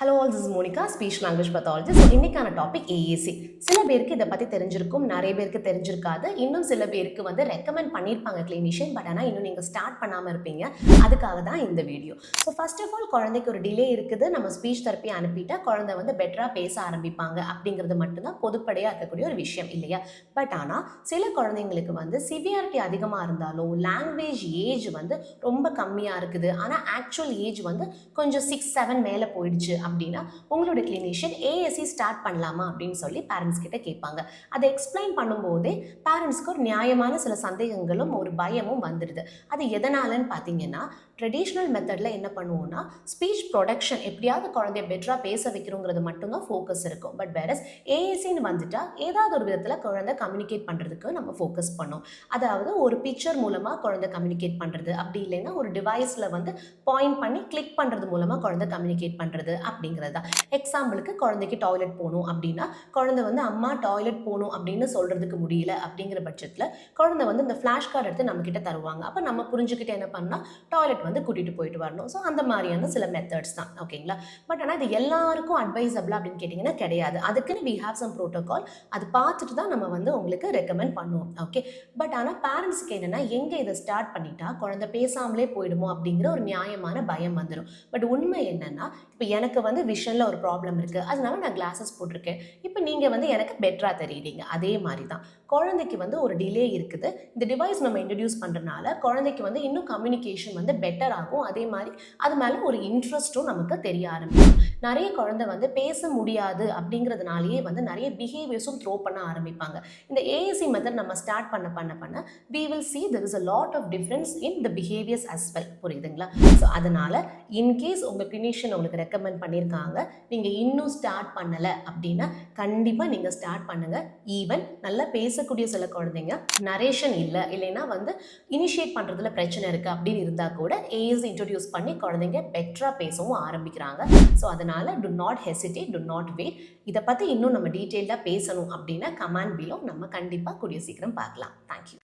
Hello all this Monika speech language pathologist so இன்னைக்கான topic AAC சில பேருக்கு இதை பற்றி தெரிஞ்சிருக்கும் நிறைய பேருக்கு தெரிஞ்சிருக்காது. இன்னும் சில பேருக்கு வந்து ரெக்கமெண்ட் பண்ணியிருப்பாங்க கிளினிஷியன் பட் ஆனால் இன்னும் நீங்கள் ஸ்டார்ட் பண்ணாமல் இருப்பீங்க. அதுக்காக தான் இந்த video so first of all குழந்தைக்கு ஒரு டிலே இருக்குது. நம்ம ஸ்பீச் தெரப்பி அனுப்பிட்டா குழந்தை வந்து பெட்டராக பேச ஆரம்பிப்பாங்க அப்படிங்கிறது மட்டும்தான் பொதுப்படையாக இருக்கக்கூடிய ஒரு விஷயம் இல்லையா? பட் ஆனால் சில குழந்தைங்களுக்கு வந்து சிவியாரிட்டி அதிகமாக இருந்தாலும் லாங்குவேஜ் ஏஜ் வந்து ரொம்ப கம்மியாக இருக்குது. ஆனால் ஆக்சுவல் ஏஜ் வந்து கொஞ்சம் சிக்ஸ் செவன் மேலே போயிடுச்சு அப்படின்னா உங்களோட கிளினிஷியன் ஏஎஸ்சி ஸ்டார்ட் பண்ணலாமா அப்படின்னு சொல்லி பேரண்ட்ஸ் கிட்ட கேட்பாங்க. அதை எக்ஸ்பிளைன் பண்ணும்போதே பேரண்ட்ஸ்க்கு ஒரு நியாயமான சில சந்தேகங்களும் ஒரு பயமும் வந்துடுது. அது எதனாலன்னு பார்த்தீங்கன்னா ட்ரெடிஷ்னல் மெத்தடில் என்ன பண்ணுவோம்னா ஸ்பீச் ப்ரொடக்ஷன் எப்படியாவது குழந்தைய பெட்டராக பேச வைக்கிறோங்கிறது மட்டும்தான் ஃபோக்கஸ் இருக்கும். பட் வேறஸ் ஏஏசின்னு வந்துட்டால் ஏதாவது ஒரு விதத்தில் குழந்தை கம்யூனிகேட் பண்ணுறதுக்கு நம்ம ஃபோக்கஸ் பண்ணோம். அதாவது ஒரு பிக்சர் மூலமாக குழந்தை கம்யூனிகேட் பண்ணுறது அப்படி இல்லைன்னா ஒரு டிவைஸில் வந்து பாயிண்ட் பண்ணி கிளிக் பண்ணுறது மூலமாக குழந்தை கம்யூனிகேட் பண்ணுறது அப்படிங்கிறது தான். எக்ஸாம்பிளுக்கு குழந்தைக்கு டாய்லெட் போகணும் அப்படின்னா குழந்தை வந்து அம்மா டாய்லெட் போகணும் அப்படின்னு சொல்கிறதுக்கு முடியல அப்படிங்கிற பட்சத்தில் குழந்தை வந்து இந்த ஃப்ளாஷ் கார்டு எடுத்து நம்மக்கிட்ட தருவாங்க. அப்போ நம்ம புரிஞ்சுக்கிட்டு என்ன பண்ணால் டாய்லெட் வந்து கூட்டிகிட்டு போயிட்டு வரணும். ஸோ அந்த மாதிரியான சில மெத்தட்ஸ் தான். ஓகேங்களா பட் ஆனால் இது எல்லாருக்கும் அட்வைசபிள் அப்படின்னு கேட்டிங்கன்னா கிடையாது. அதுக்குன்னு வி ஹாவ் சம் ப்ரோட்டோகால் அது பார்த்துட்டு தான் நம்ம வந்து உங்களுக்கு ரெக்கமெண்ட் பண்ணுவோம். ஓகே பட் ஆனால் பேரண்ட்ஸ்க்கு என்னென்னா எங்கே இதை ஸ்டார்ட் பண்ணிட்டா குழந்தை பேசாமலே போயிடுமோ அப்படிங்கிற ஒரு நியாயமான பயம் வந்துடும் பட் உண்மை என்னென்னா இப்போ எனக்கு வந்து விஷனில் ஒரு ப்ராப்ளம் இருக்குது அதனால நான் கிளாஸஸ் போட்டிருக்கேன். இப்போ நீங்கள் வந்து எனக்கு பெட்டராக தெரியுறீங்க. அதே மாதிரி தான். குழந்தைக்கு வந்து ஒரு டிலே இருக்குது. இந்த டிவைஸ் நம்ம இன்ட்ரடியூஸ் பண்ணுறதுனால குழந்தைக்கு வந்து இன்னும் கம்யூனிகேஷன் வந்து பெட்டர் பெட்டர் ஆகும். அதே மாதிரி அது மேலே ஒரு இன்ட்ரெஸ்ட்டும் நமக்கு தெரிய ஆரம்பிக்கும். நிறைய குழந்தை வந்து பேச முடியாது அப்படிங்கிறதுனாலேயே வந்து நிறைய பிஹேவியர்ஸும் த்ரோ பண்ண ஆரம்பிப்பாங்க. இந்த ஏஎஸ்சி மெத்தட் நம்ம ஸ்டார்ட் பண்ண பண்ண பண்ண we will see there is a lot of difference in the behaviours as well புரியுதுங்களா? ஸோ அதனால் இன்கேஸ் உங்கள் கிளினிஷியன் உங்களுக்கு ரெக்கமெண்ட் பண்ணியிருக்காங்க நீங்கள் இன்னும் ஸ்டார்ட் பண்ணலை அப்படின்னா கண்டிப்பாக நீங்கள் ஸ்டார்ட் பண்ணுங்கள் ஈவன் நல்லா பேசக்கூடிய சில குழந்தைங்க நரேஷன் இல்லை இல்லைன்னா வந்து இனிஷியேட் பண்ணுறதுல பிரச்சனை இருக்குது அப்படின்னு இருந்தால் கூட ஏஸ் இன்ட்ரடியூஸ் பண்ணி குழந்தைங்க பெட்டராக பேசவும் ஆரம்பிக்கிறாங்க. ஸோ அதனால் do not hesitate to not wait இதை பற்றி இன்னும் நம்ம டீட்டெயிலாக பேசணும் அப்படின்னா கமாண்ட் பிலோ நம்ம கண்டிப்பாக கூடிய சீக்கிரம் பார்க்கலாம். தேங்க்யூ